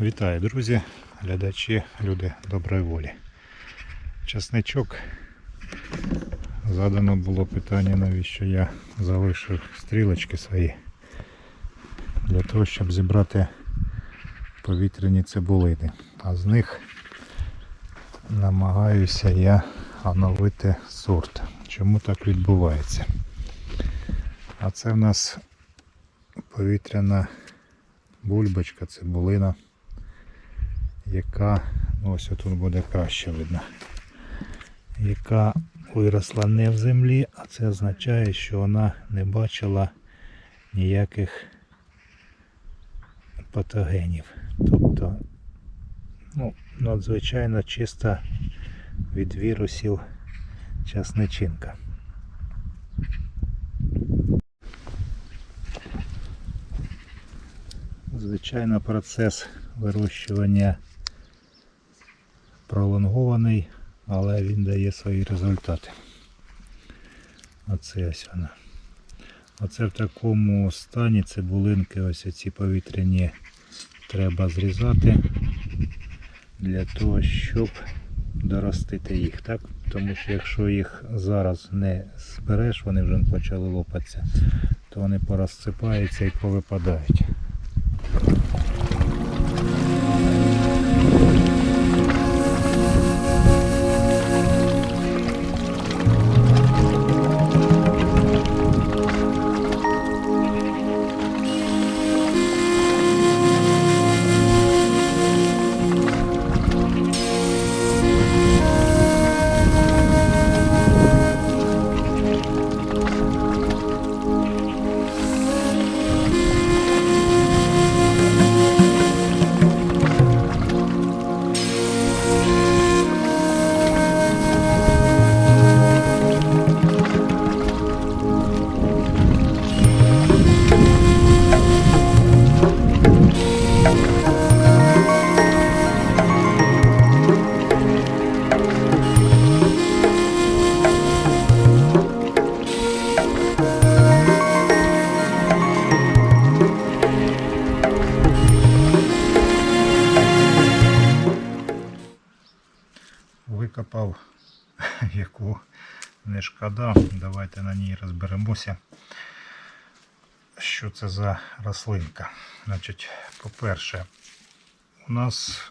Вітаю, друзі, глядачі, люди доброї волі. Часничок. Задано було питання, навіщо я залишив стрілочки свої. Для того, щоб зібрати повітряні цибулини. А з них намагаюся я оновити сорт. Чому так відбувається? А це в нас повітряна бульбочка, цибулина, яка, ну ось тут буде краще видно, яка виросла не в землі, а це означає, що вона не бачила ніяких патогенів. Тобто, ну, надзвичайно чиста від вірусів часничинка. Звичайно, процес вирощування пролонгований, але він дає свої результати. Оце ось вона. Оце в такому стані цибулинки, ось ці повітряні треба зрізати для того, щоб доростити їх. Так? Тому що якщо їх зараз не збереш, вони вже почали лопатися, то вони порозсипаються і повипадають. Викопав, яку не шкода. Давайте на ній розберемося, що це за рослинка. Значить, по-перше, у нас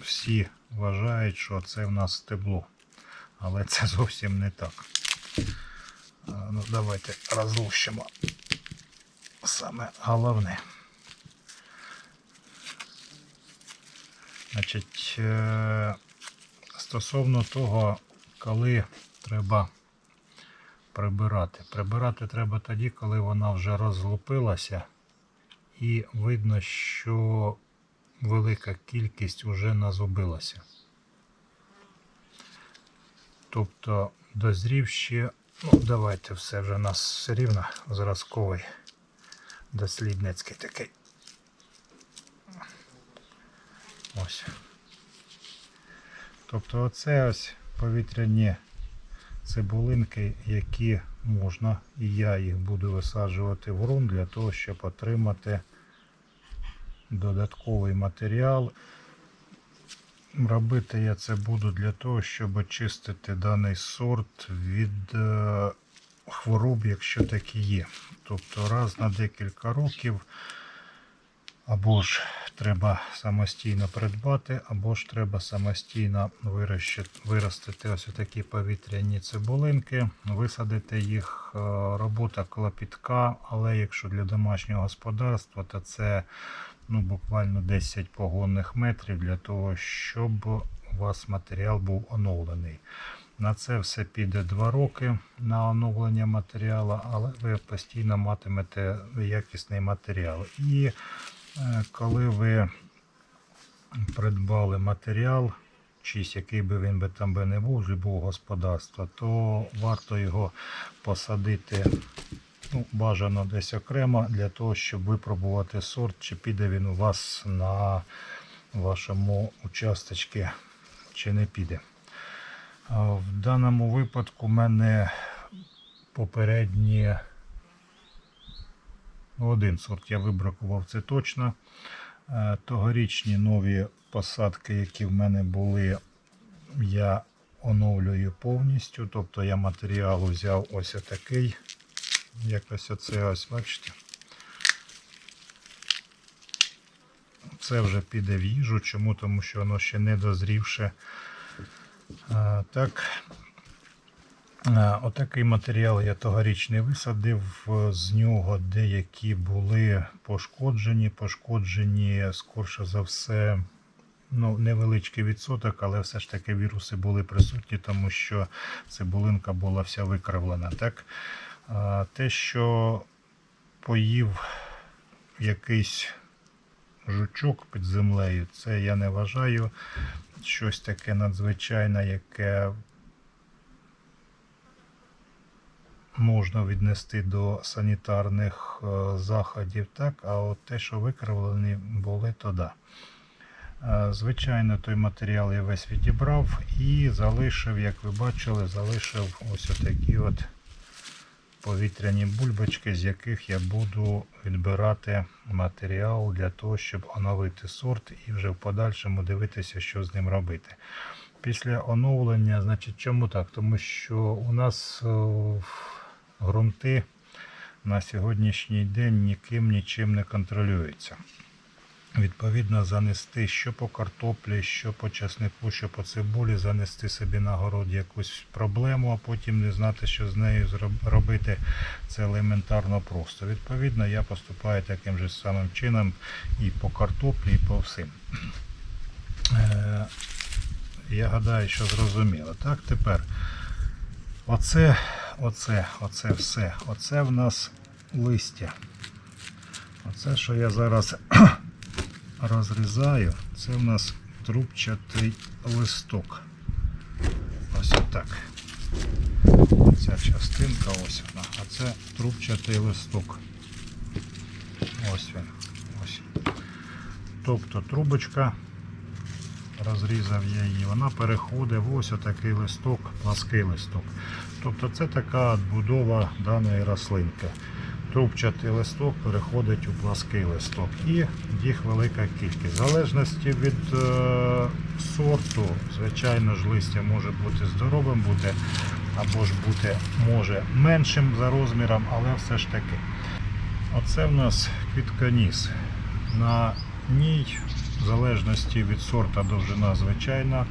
всі вважають, що це в нас стебло, але це зовсім не так. Ну, давайте розлущимо саме головне. Значить, е, стосовно того, коли треба прибирати. Прибирати треба тоді, коли вона вже розлупилася і видно, що велика кількість вже назубилася. Тобто дозрів ще, ну давайте все вже у нас все рівно зразковий дослідницький такий. Ось. Тобто оце ось повітряні цибулинки, які можна, і я їх буду висаджувати в ґрунт для того, щоб отримати додатковий матеріал. Робити я це буду для того, щоб очистити даний сорт від е, хвороб, якщо такі є. Тобто раз на декілька років або ж треба самостійно придбати, або ж треба самостійно виростити ось такі повітряні цибулинки, висадити їх. Е, Робота клопітка, але якщо для домашнього господарства, то це ну, буквально 10 погонних метрів для того, щоб у вас матеріал був оновлений. На це все піде 2 роки на оновлення матеріалу, але ви постійно матимете якісний матеріал. І коли ви придбали матеріал, чийсь, який би він би там би не був, з любого господарства, то варто його посадити ну, бажано десь окремо для того, щоб випробувати сорт, чи піде він у вас на вашому участочці, чи не піде. В даному випадку в мене попередні Ну, Один сорт я вибракував, це точно. Е, Тогорічні нові посадки, які в мене були, я оновлюю повністю. Тобто я матеріал взяв ось такий. Якось оце ось, бачите. Це вже піде в їжу. Чому? Тому що воно ще не дозрівше. Так, а, отакий матеріал я тогорічний висадив. З нього деякі були пошкоджені. Пошкоджені, скорше за все, ну, невеличкий відсоток, але все ж таки віруси були присутні, тому що цибулинка була вся викривлена. Так? А, те, що поїв якийсь жучок під землею, це я не вважаю щось таке надзвичайне, яке можна віднести до санітарних е, заходів, так, а от те, що викривлені були, то да. Е, Звичайно, той матеріал я весь відібрав і залишив, як ви бачили, залишив ось отакі от повітряні бульбочки, з яких я буду відбирати матеріал для того, щоб оновити сорт і вже в подальшому дивитися, що з ним робити. Після оновлення, значить, чому так? Тому що у нас ґрунти на сьогоднішній день ніким нічим не контролюються. Відповідно, занести що по картоплі, що по чеснику, що по цибулі, занести собі на город якусь проблему, а потім не знати, що з нею робити, це елементарно просто. Відповідно, я поступаю таким же самим чином і по картоплі, і по всім. Е, я гадаю, що зрозуміло. Так, тепер оце, оце, оце все. Оце в нас листя. Оце, що я зараз розрізаю, це в нас трубчатий листок. Ось отак. Ця частинка ось вона, а це трубчатий листок. Ось він. Ось. Тобто трубочка, розрізав я її, вона переходить в ось отакий листок, плаский листок. Тобто це така будова даної рослинки трубчатий листок переходить у плаский листок. І їх велика кількість. В залежності від е, сорту, звичайно ж, листя може бути здоровим, бути, або ж бути може меншим за розміром, але все ж таки. Оце в нас квітконіс. На ній, в залежності від сорта довжина звичайна,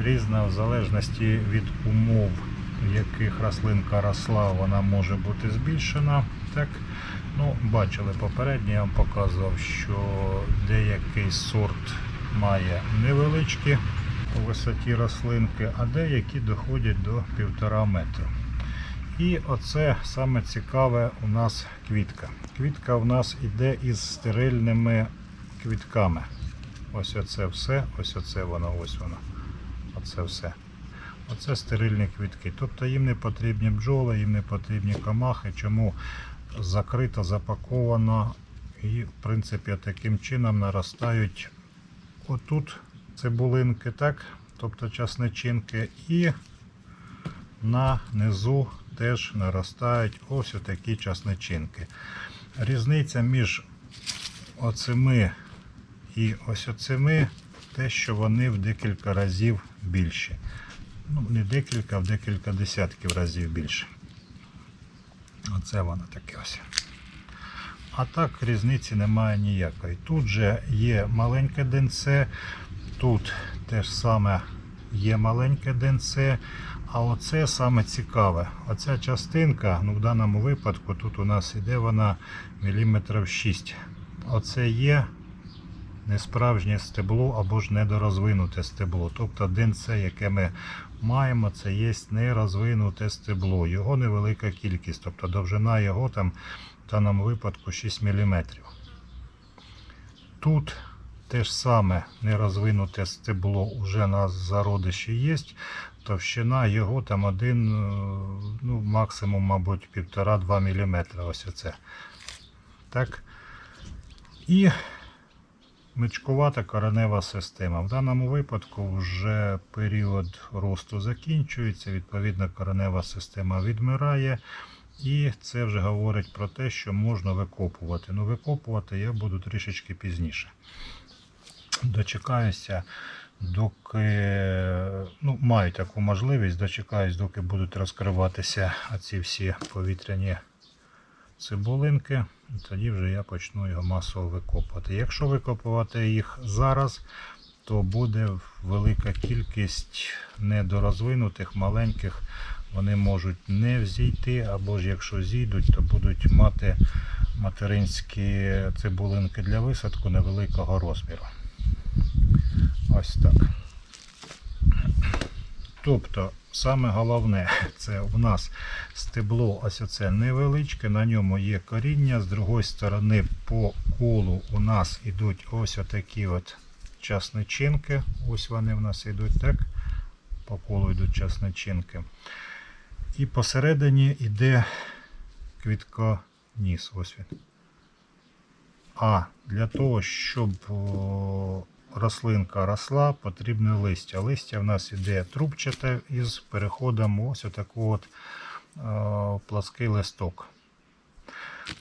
різна, в залежності від умов, в яких рослинка росла, вона може бути збільшена. Так? Ну, бачили попередньо, я вам показував, що деякий сорт має невеличкі по висоті рослинки, а деякі доходять до півтора метра. І оце саме цікаве у нас квітка. Квітка у нас іде із стерильними квітками. Ось оце все, ось оце воно, ось воно. Оце все. Оце стерильні квітки. Тобто їм не потрібні бджоли, їм не потрібні комахи. Чому закрито, запаковано і, в принципі, таким чином наростають отут цибулинки, так? тобто часничинки, і на низу теж наростають ось такі часничинки. Різниця між оцими і ось оцими те, що вони в декілька разів більші. Ну, не декілька, а в декілька десятків разів більше. Оце воно таке ось. А так різниці немає ніякої. Тут же є маленьке денце, тут теж саме є маленьке денце. А оце саме цікаве. Оця частинка, ну в даному випадку, тут у нас іде вона міліметрів 6. Оце є несправжнє стебло або ж недорозвинуте стебло. Тобто денце, яке ми маємо, це є нерозвинуте стебло. Його невелика кількість, тобто довжина його там в даному випадку 6 мм. Тут те ж саме нерозвинуте стебло вже на зародиші є. Товщина його там один, е, ну максимум, мабуть, 1,5-2 мм. Ось оце. Так. І Мичкувата коренева система. В даному випадку вже період росту закінчується, відповідно, коренева система відмирає. І це вже говорить про те, що можна викопувати. Ну, викопувати я буду трішечки пізніше. Дочекаюся, доки ну, маю таку можливість, дочекаюсь, доки будуть розкриватися ці всі повітряні цибулинки. Тоді вже я почну його масово викопувати. Якщо викопувати їх зараз, то буде велика кількість недорозвинутих, маленьких. Вони можуть не взійти, або ж якщо зійдуть, то будуть мати материнські цибулинки для висадку невеликого розміру. Ось так. Тобто, саме головне, це в нас стебло ось оце невеличке, на ньому є коріння. З другої сторони, по колу у нас йдуть ось отакі от часничинки. Ось вони в нас йдуть, так? По колу йдуть часничинки. І посередині йде квітконіс. Ось він. А для того, щоб рослинка росла, потрібне листя. Листя в нас іде трубчате із переходом ось отаку от плаский листок.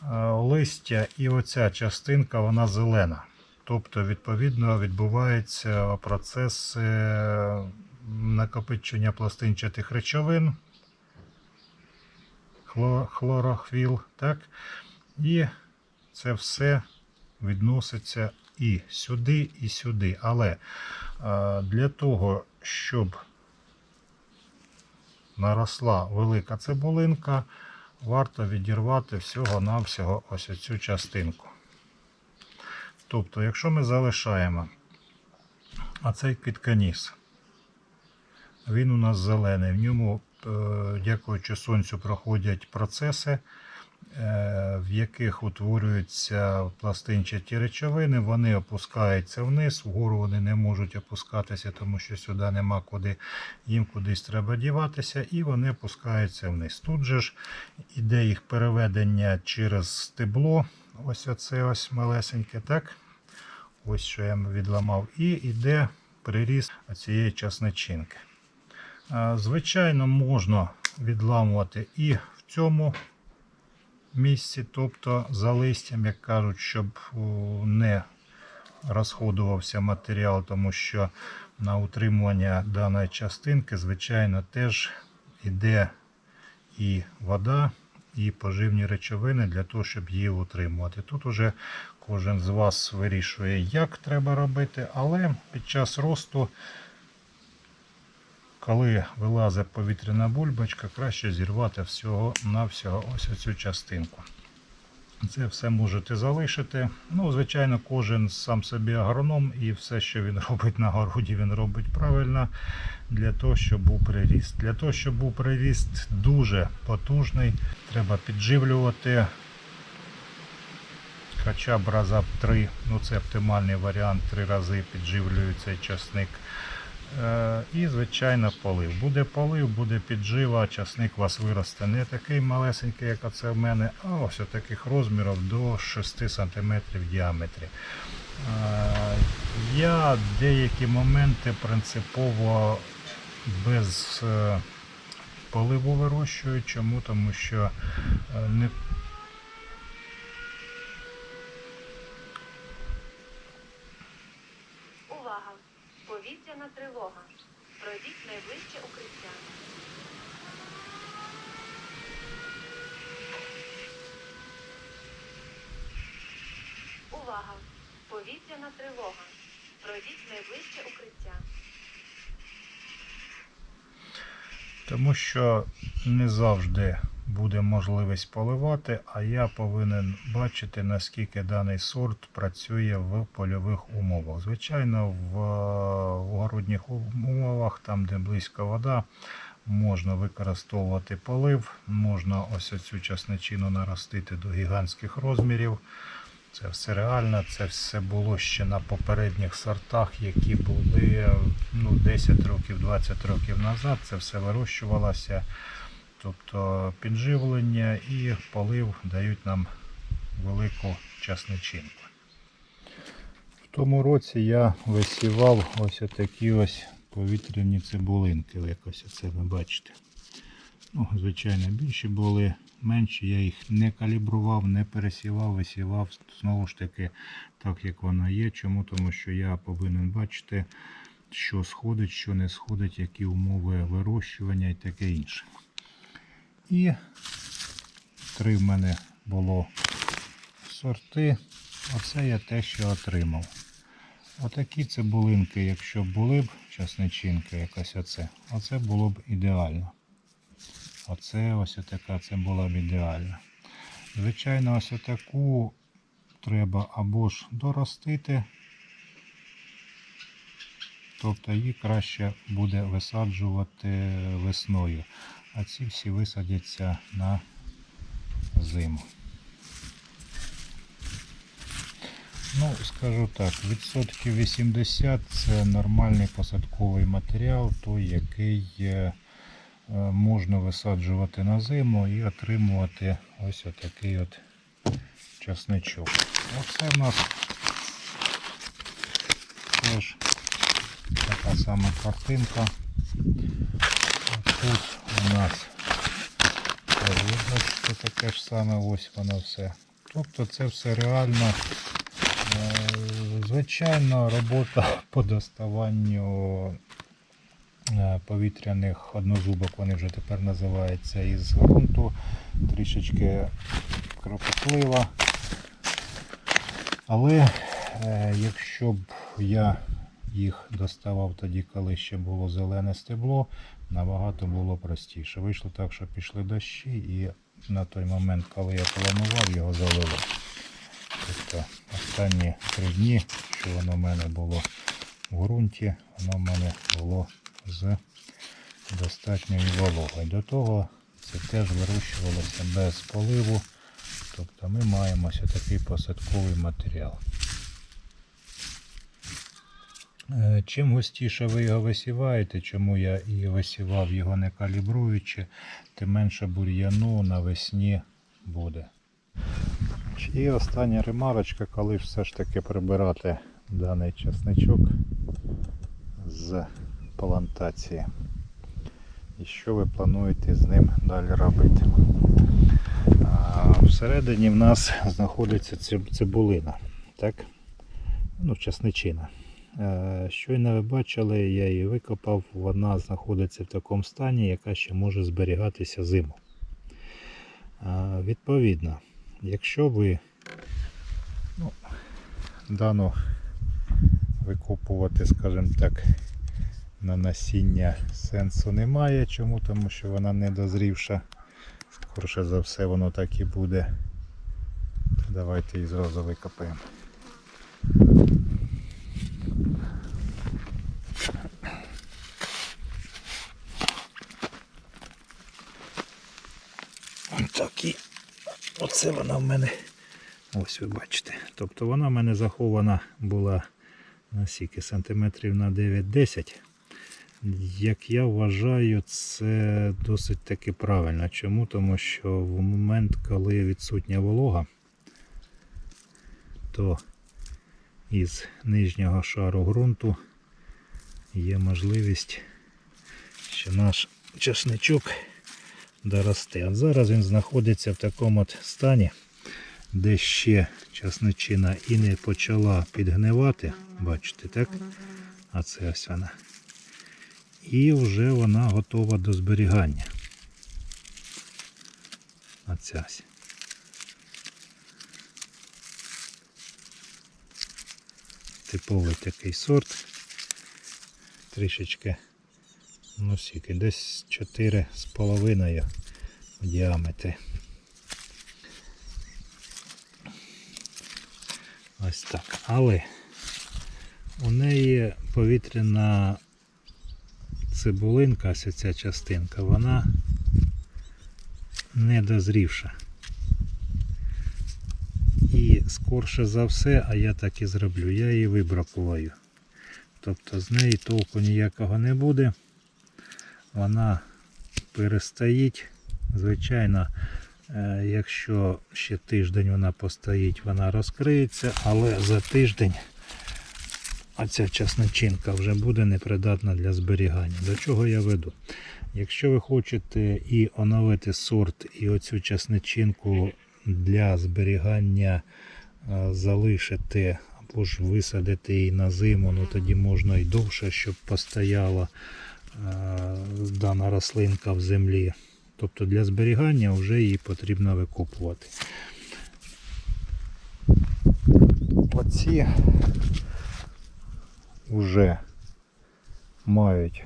Е, Листя і оця частинка вона зелена. Тобто, відповідно, відбувається процес е, накопичення пластинчатих речовин, хло- хлорофіл, так? І це все відноситься і сюди, і сюди. Але е, для того, щоб наросла велика цибулинка, варто відірвати всього-навсього ось цю частинку. Тобто, якщо ми залишаємо оцей квітканіс, він у нас зелений, в ньому, е, дякуючи сонцю, проходять процеси, в яких утворюються пластинчаті речовини, вони опускаються вниз, вгору вони не можуть опускатися, тому що сюди нема куди, їм кудись треба діватися, і вони опускаються вниз. Тут же ж іде їх переведення через стебло, ось оце ось малесеньке, так? Ось що я відламав, і йде приріст цієї часничинки. Звичайно, можна відламувати і в цьому місці, тобто за листям, як кажуть, щоб не розходувався матеріал, тому що на утримування даної частинки, звичайно, теж йде і вода, і поживні речовини для того, щоб її утримувати. Тут уже кожен з вас вирішує, як треба робити, але під час росту коли вилазить повітряна бульбочка, краще зірвати всього-навсього ось цю частинку. Це все можете залишити. Ну, звичайно, кожен сам собі агроном і все, що він робить на городі, він робить правильно для того, щоб був приріст. Для того, щоб був приріст дуже потужний, треба підживлювати хоча б раза б три. Ну, це оптимальний варіант. Три рази підживлюю цей часник. Е, І, звичайно, полив. Буде полив, буде піджива, часник у вас виросте не такий малесенький, як оце в мене, а ось таких розмірів до 6 см в діаметрі. Е, Я деякі моменти принципово без е, поливу вирощую. Чому? Тому що не Увага! Повітряна тривога. Пройдіть найближче укриття. Увага! Повітряна тривога. Пройдіть найближче укриття. Тому що не завжди буде можливість поливати, а я повинен бачити, наскільки даний сорт працює в польових умовах. Звичайно, в е, огородніх умовах, там де близько вода, можна використовувати полив, можна ось цю часничину наростити до гігантських розмірів. Це все реально, це все було ще на попередніх сортах, які були ну, 10 років, 20 років назад. Це все вирощувалося. Тобто підживлення і полив дають нам велику часничинку. В тому році я висівав ось такі ось повітряні цибулинки. Якось це ви бачите. Ну, звичайно, більші були, менші. Я їх не калібрував, не пересівав, висівав знову ж таки так, як воно є. Чому? Тому що я повинен бачити, що сходить, що не сходить, які умови вирощування і таке інше. І три в мене було сорти. Оце я те, що отримав. Отакі цибулинки, якщо були б часничинка якась оце, оце було б ідеально. Оце ось така це була б ідеальна. Звичайно, ось таку треба або ж доростити, тобто її краще буде висаджувати весною, а ці всі висадяться на зиму. Ну, скажу так, відсотків 80 це нормальний посадковий матеріал, той, який е, можна висаджувати на зиму і отримувати ось отакий от часничок. Оце в нас теж така сама картинка. Тут у нас що таке ж саме ось воно все. Тобто це все реально. Е, Звичайно, робота по доставанню е, повітряних однозубок, вони вже тепер називаються із ґрунту, трішечки кропотлива. Але е, якщо б я їх доставав тоді, коли ще було зелене стебло, набагато було простіше. Вийшло так, що пішли дощі, і на той момент, коли я планував, його залило. Тобто останні три дні, що воно в мене було в ґрунті, воно в мене було з достатньою вологою. До того це теж вирощувалося без поливу. Тобто ми маємо ось такий посадковий матеріал. Е, Чим густіше ви його висіваєте, чому я і висівав його не калібруючи, тим менше бур'яну навесні буде. І остання ремарочка, коли все ж таки прибирати даний часничок з плантації. І що ви плануєте з ним далі робити? Всередині в нас знаходиться цибулина, так? Ну, часничина. Е, Щойно ви бачили, я її викопав, вона знаходиться в такому стані, яка ще може зберігатися зиму. Відповідно, якщо ви ну, дану викопувати, скажімо так, на насіння сенсу немає. Чому? Тому що вона не дозрівша. Скорше за все воно так і буде. Давайте її зразу викопаємо. Так і оце вона в мене. Ось ви бачите. Тобто вона в мене захована була на скільки сантиметрів на 9-10. Як я вважаю, це досить таки правильно. Чому? Тому що в момент, коли відсутня волога, то із нижнього шару ґрунту є можливість, що наш часничок доросте. От зараз він знаходиться в такому от стані, де ще часничина і не почала підгнивати. Бачите, так? А це ось вона. І вже вона готова до зберігання. Оця ось. Типовий такий сорт. Трішечки, ну скільки, десь 4,5 в діаметрі. Ось так. Але у неї повітряна цибулинка, ось ця частинка, вона не дозрівша. І скорше за все, а я так і зроблю, я її вибракуваю. Тобто з неї толку ніякого не буде. Вона перестоїть. Звичайно, е, якщо ще тиждень вона постоїть, вона розкриється, але за тиждень а ця часничинка вже буде непридатна для зберігання. До чого я веду? Якщо ви хочете і оновити сорт, і оцю часничинку для зберігання е, залишити або ж висадити її на зиму, ну тоді можна і довше, щоб постояла е, дана рослинка в землі. Тобто для зберігання вже її потрібно викопувати. Оці вже мають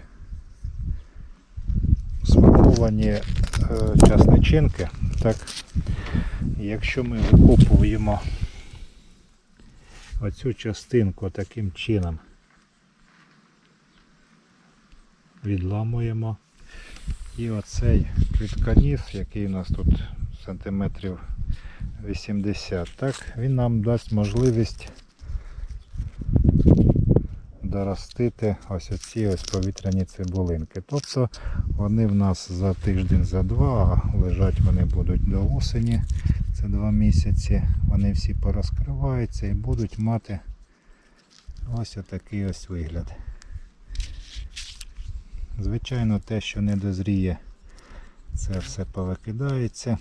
сформовані е, часничинки. Так, якщо ми викопуємо оцю частинку таким чином, відламуємо і оцей квітконіс, який у нас тут сантиметрів 80, так, він нам дасть можливість доростити ось оці ось повітряні цибулинки. Тобто вони в нас за тиждень, за два, а лежать вони будуть до осені. Це два місяці. Вони всі порозкриваються і будуть мати ось отакий ось вигляд. Звичайно, те, що не дозріє, це все повикидається.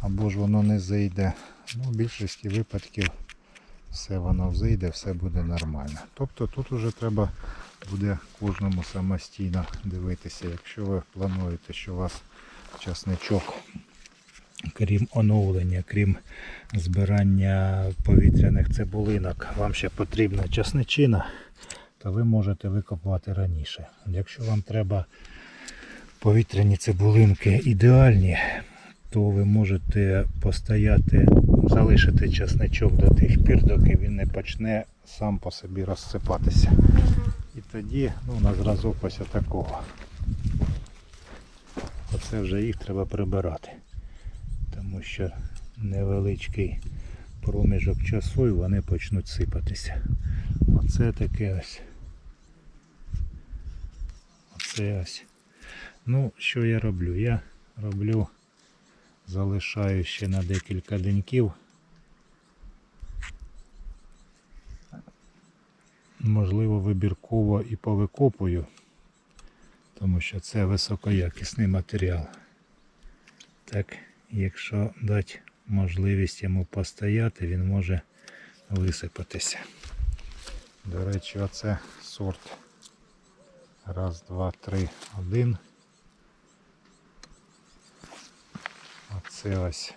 Або ж воно не зайде. Ну, в більшості випадків все воно взійде, все буде нормально. Тобто тут вже треба буде кожному самостійно дивитися. Якщо ви плануєте, що у вас часничок, крім оновлення, крім збирання повітряних цибулинок, вам ще потрібна часничина, то ви можете викопувати раніше. Якщо вам треба повітряні цибулинки ідеальні, то ви можете постояти, залишити часничок до тих пір, доки він не почне сам по собі розсипатися. І тоді ну, на зразок ось такого. Оце вже їх треба прибирати. Тому що невеличкий проміжок часу і вони почнуть сипатися. Оце таке ось. Оце ось. Ну, що я роблю? Я роблю залишаю ще на декілька деньків. Можливо, вибірково і повикопую, тому що це високоякісний матеріал. Так, якщо дати можливість йому постояти, він може висипатися. До речі, оце сорт. Раз, два, три, один. Оце ось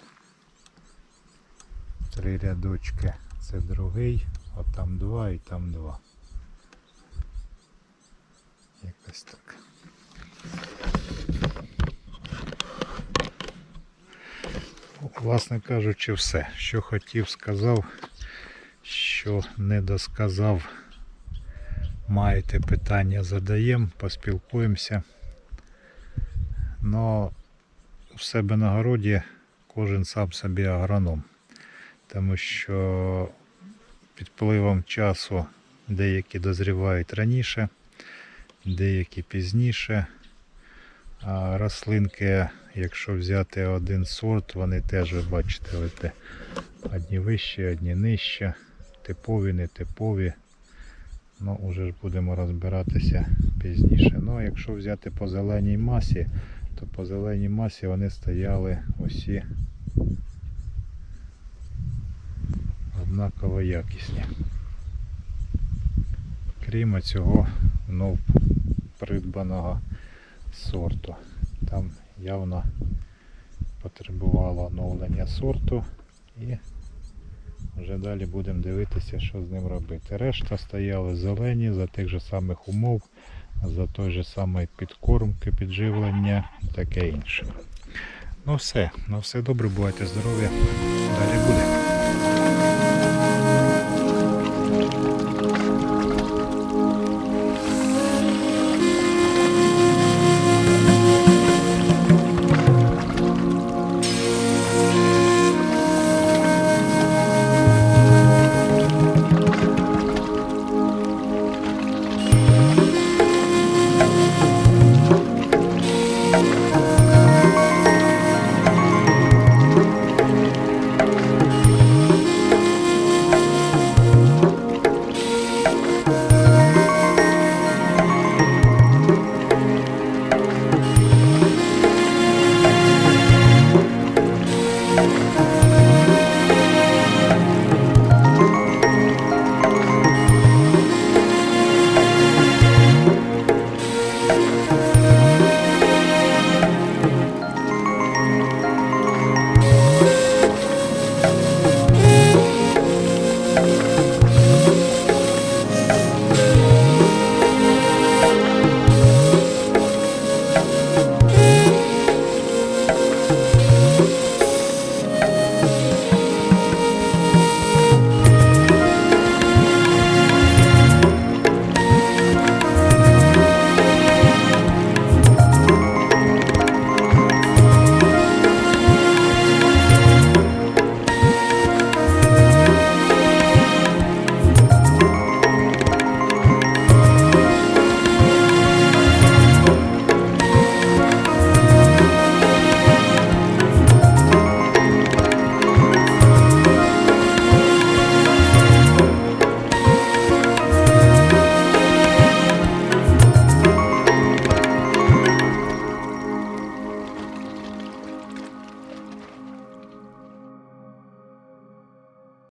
три рядочки. Це другий, а там два і там два. Якось так. Власне кажучи, все. Що хотів, сказав, що не досказав. Маєте питання, задаємо, поспілкуємося. Но в себе на городі кожен сам собі агроном. Тому що під впливом часу деякі дозрівають раніше, деякі пізніше. А рослинки, якщо взяти один сорт, вони теж ви бачите, ось одні вищі, одні нижчі, типові, нетипові. Ну, уже ж будемо розбиратися пізніше. Ну, а якщо взяти по зеленій масі, то по зеленій масі вони стояли усі однаково якісні. Крім цього знов придбаного сорту. Там явно потребувало оновлення сорту і вже далі будемо дивитися, що з ним робити. Решта стояли зелені за тих же самих умов, за той же самий підкормки, підживлення і таке інше. Ну все, ну все добре, бувайте здорові. Далі буде.